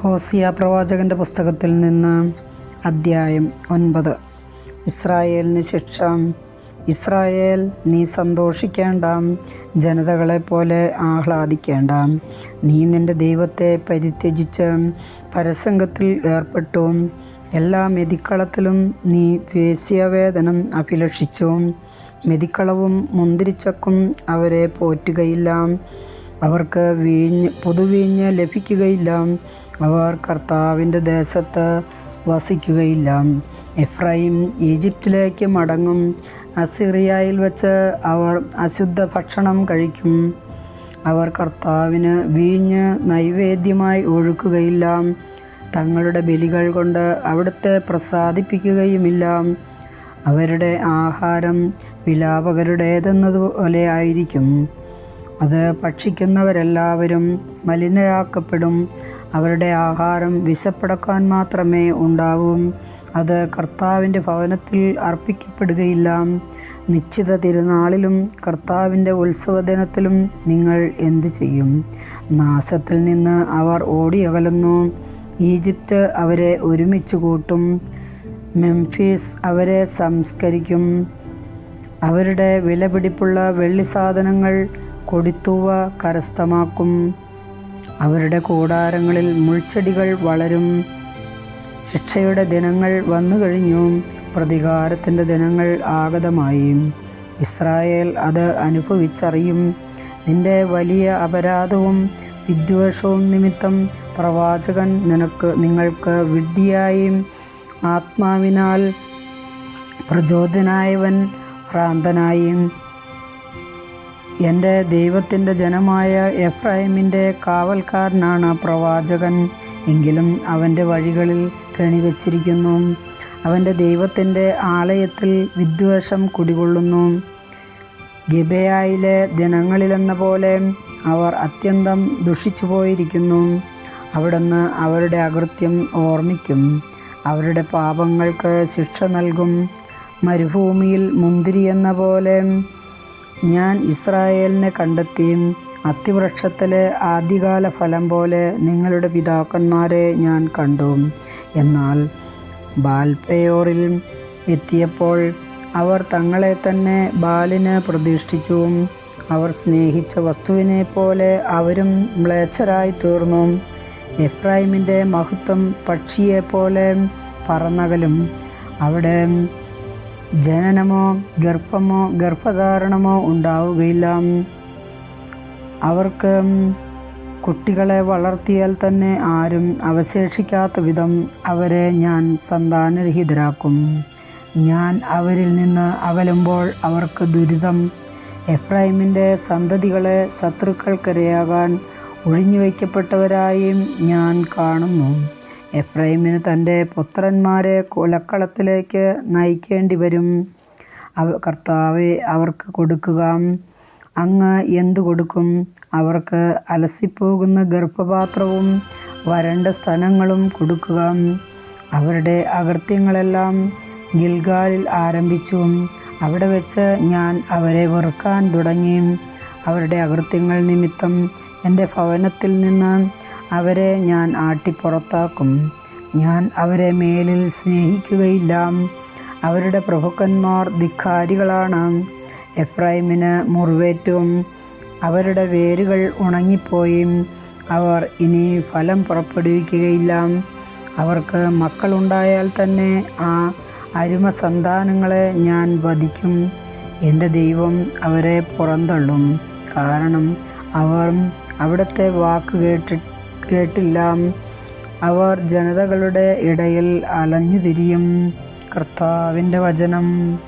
ഹോസിയ പ്രവാചകന്റെ പുസ്തകത്തിൽ നിന്ന് അദ്ധ്യായം ഒൻപത്. ഇസ്രായേലിന് ശിക്ഷ. ഇസ്രായേൽ നീ സന്തോഷിക്കേണ്ട. ജനതകളെപ്പോലെ ആഹ്ലാദിക്കേണ്ട. നീ നിന്റെ ദൈവത്തെ പരിത്യജിച്ച് പരസംഗത്തിൽ ഏർപ്പെട്ടു. എല്ലാ മെതിക്കളത്തിലും നീ വേശ്യവേദനം അഭിലഷിച്ചു. മെതിക്കളവും മുന്തിരിച്ചക്കും അവരെ പോറ്റുകയില്ല. അവർക്ക് വീഞ്ഞ് പുതുവീഞ്ഞ് ലഭിക്കുകയില്ല. അവർ കർത്താവിന്റെ ദേശത്ത് വസിക്കുകയില്ല. എഫ്രൈം ഈജിപ്തിലേക്ക് മടങ്ങും. അസിറിയയിൽ വെച്ച് അവർ അശുദ്ധ ഭക്ഷണം കഴിക്കും. അവർ കർത്താവിന് വീഞ്ഞ് നൈവേദ്യമായി ഒഴുക്കുകയില്ല. തങ്ങളുടെ ബലികൾ കൊണ്ട് അവിടുത്തെ പ്രസാദിപ്പിക്കുകയുമില്ല. അവരുടെ ആഹാരം വിലാപകരുടേതെന്നതുപോലെ ആയിരിക്കും. അത് ഭക്ഷിക്കുന്നവരെല്ലാവരും മലിനരാക്കപ്പെടും. അവരുടെ ആഹാരം വിശപ്പടക്കാൻ മാത്രമേ ഉണ്ടാവൂ. അത് കർത്താവിന്റെ ഭവനത്തിൽ അർപ്പിക്കപ്പെടുകയില്ല. നിശ്ചിത തിരുനാളിലും കർത്താവിന്റെ ഉത്സവദിനത്തിലും നിങ്ങൾ എന്തു ചെയ്യും? നാശത്തിൽ നിന്ന് അവർ ഓടിയകലുന്നു. ഈജിപ്റ്റ് അവരെ ഒരുമിച്ച് കൂട്ടും. മെംഫീസ് അവരെ സംസ്കരിക്കും. അവരുടെ വിലപിടിപ്പുള്ള വെള്ളി സാധനങ്ങൾ കൊടിത്തൂവ കരസ്ഥമാക്കും. അവരുടെ കൂടാരങ്ങളിൽ മുൾച്ചെടികൾ വളരും. ശിക്ഷയുടെ ദിനങ്ങൾ വന്നു കഴിഞ്ഞു. പ്രതികാരത്തിന്റെ ദിനങ്ങൾ ആഗതമായി. ഇസ്രായേൽ അത് അനുഭവിച്ചറിയും. നിന്റെ വലിയ അപരാധവും വിദ്വേഷവും നിമിത്തം പ്രവാചകൻ നിനക്ക് നിങ്ങൾക്ക് വിഡ്ഢിയായും. ആത്മാവിനാൽ പ്രചോദനായവൻ ഭ്രാന്തനായും. എന്റെ ദൈവത്തിന്റെ ജനമായ എഫ്രൈമിന്റെ കാവൽക്കാരനാണ് പ്രവാചകൻ. എങ്കിലും അവന്റെ വഴികളിൽ കെണിവച്ചിരിക്കുന്നു. അവന്റെ ദൈവത്തിന്റെ ആലയത്തിൽ വിദ്വേഷം കുടികൊള്ളുന്നു. ഗിബയായിലെ ദിനങ്ങളിലെന്ന പോലെ അവർ അത്യന്തം ദുഷിച്ചു പോയിരിക്കുന്നു അവിടുന്ന് അവരുടെ അകൃത്യം ഓർമ്മിക്കും. അവരുടെ പാപങ്ങൾക്ക് ശിക്ഷ നൽകും. മരുഭൂമിയിൽ മുന്തിരി എന്ന പോലെ ഞാൻ ഇസ്രായേലിനെ കണ്ടെത്തിയും അത്തിവൃക്ഷത്തിലെ ആദ്യകാല ഫലം പോലെ നിങ്ങളുടെ പിതാക്കന്മാരെ ഞാൻ കണ്ടു. എന്നാൽ ബാൽപയോറിൽ എത്തിയപ്പോൾ അവർ തങ്ങളെ തന്നെ ബാലിന് പ്രതിഷ്ഠിച്ചു. അവർ സ്നേഹിച്ച വസ്തുവിനെ പോലെ അവരും മ്ലേച്ഛരായി തീർന്നു. എഫ്രൈമിന്റെ മഹത്വം പക്ഷിയെപ്പോലെ പറന്നകലും. അവിടെ ജനനമോ ഗർഭമോ ഗർഭധാരണമോ ഉണ്ടാവുകയില്ല. അവർക്ക് കുട്ടികളെ വളർത്തിയാൽ തന്നെ ആരും അവശേഷിക്കാത്ത വിധം അവരെ ഞാൻ സന്താനരഹിതരാക്കും. ഞാൻ അവരിൽ നിന്ന് അകലുമ്പോൾ അവർക്ക് ദുരിതം. എഫ്രൈമിന്റെ സന്തതികളെ ശത്രുക്കൾക്കിരയാകാൻ ഒഴിഞ്ഞുവയ്ക്കപ്പെട്ടവരായും ഞാൻ കാണുന്നു. എഫ്രൈമിന് തന്റെ പുത്രന്മാരെ കൊലക്കളത്തിലേക്ക് നയിക്കേണ്ടി വരും. അവ കർത്താവെ അവർക്ക് കൊടുക്കുക. അങ്ങ് എന്തു കൊടുക്കും? അവർക്ക് അലസിപ്പോകുന്ന ഗർഭപാത്രവും വരണ്ട സ്ഥലങ്ങളും കൊടുക്കുക. അവരുടെ അകൃത്യങ്ങളെല്ലാം ഗിൽഗാലിൽ ആരംഭിച്ചു. അവിടെ വെച്ച് ഞാൻ അവരെ വെറുക്കാൻ തുടങ്ങി. അവരുടെ അകൃത്യങ്ങൾ നിമിത്തം എന്റെ ഭവനത്തിൽ നിന്ന് അവരെ ഞാൻ ആട്ടിപ്പുറത്താക്കും. ഞാൻ അവരെ മേലിൽ സ്നേഹിക്കുകയില്ല. അവരുടെ പ്രഭുക്കന്മാർ ധിക്കാരികളാണ്. എഫ്രൈമിന് മുറിവേറ്റും അവരുടെ വേരുകൾ ഉണങ്ങിപ്പോയി. അവർ ഇനി ഫലം പുറപ്പെടുവിക്കുകയില്ല. അവർക്ക് മക്കളുണ്ടായാൽ തന്നെ ആ അരുമ സന്താനങ്ങളെ ഞാൻ വധിക്കും. എന്റെ ദൈവം അവരെ പുറന്തള്ളും. കാരണം അവർ അവിടുത്തെ വാക്ക് കേട്ടി കേട്ടില്ല. അവർ ജനതകളുടെ ഇടയിൽ അലഞ്ഞു തിരിയും കർത്താവിന്റെ വചനം.